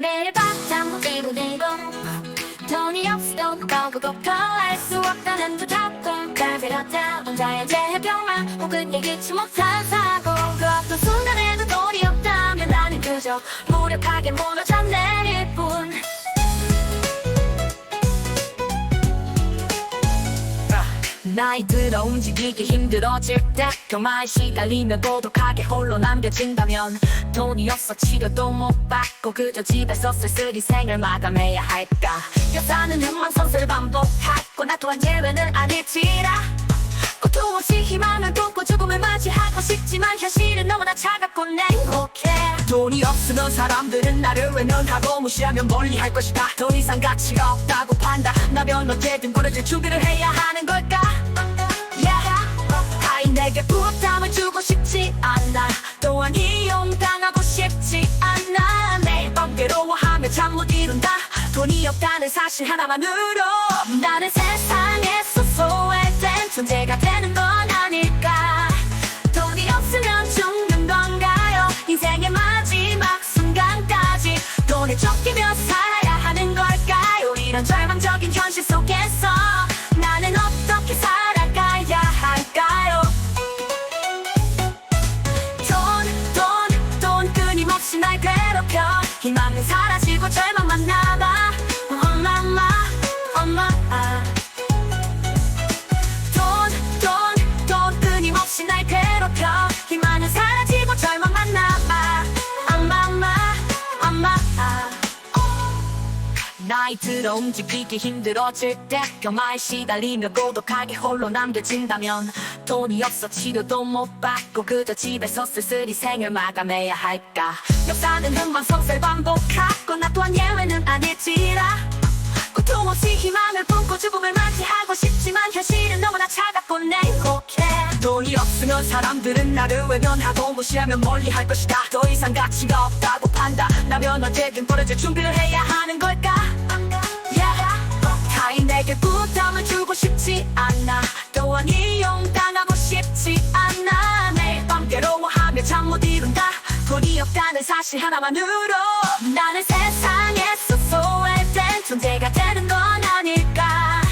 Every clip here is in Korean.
매일 들고 들고 돈이 없어도 거부고파 알수 없다는 부탁도 까지렸다 혼자의 재해병만 혹은 예기치 못한 사고 그 어떤 순간에도 돈이 없다면 나는 그저 무력하게 무너져 내릴 뿐 나이 들어 움직이기 힘들어질 때 경마에 시달리며 고독하게 홀로 남겨진다면 돈이 없어 치료도 못 받고 그저 집에서 쓸쓸히 생을 마감해야 할까? 여사는 흥망성쇠를 반복하고 나 또한 예외는 아닐지라. 고통 없이 희망을 품고 죽음을 맞이하고 싶지만 현실은 너무나 차갑고 냉혹해. 돈이 없으면 사람들은 나를 외면하고 무시하면 멀리 할 것이다. 더 이상 가치가 없다고 판단하면 언제든 버려질 준비를 해야 하는 걸까 사실 하나만으로 나는 세상에서 소외된 존재가 되는 건 아닐까. 돈이 없으면 죽는 건가요? 인생의 마지막 순간까지 돈을 쫓기며 살아야 하는 걸까요? 이런 절망적인 현실 속에서 나는 어떻게 살아가야 할까요? 돈, 돈, 돈 끊임없이 날 괴롭혀. 희망은 사라지고 절망만 남아 나이 들어 움직이기 힘들어질 때 경마에 시달리며 고독하게 홀로 남겨진다면 돈이 없어 치료도 못 받고 그저 집에서 쓸쓸히 생을 마감해야 할까? 역사는 흥망성쇠 반복하고 나 또한 예외는 아닐지라. 고통 없이 희망을 품고 죽음을 맞이하고 싶지만 현실은 너무나 차갑고 냉혹해. 돈이 없으면 사람들은 나를 외면하고 무시하면 멀리 할 것이다. 더 이상 가치가 없다고 판단하면 언제든 버려질 준비를 해야 하는 걸 없다는 사실 하나만으로 나는 세상에서 소외된 존재가 되는 건 아닐까.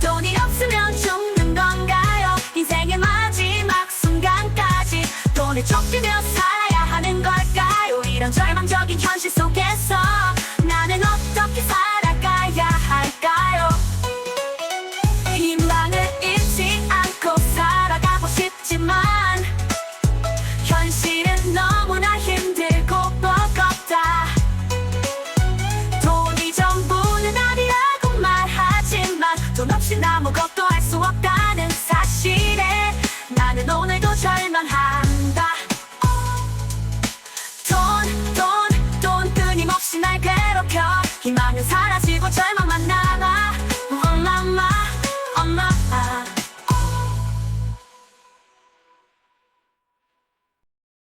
돈이 없으면 죽는 건가요? 인생의 마지막 순간까지 돈을 쫓기며 살아야 하는 걸까요? 이런 절망적인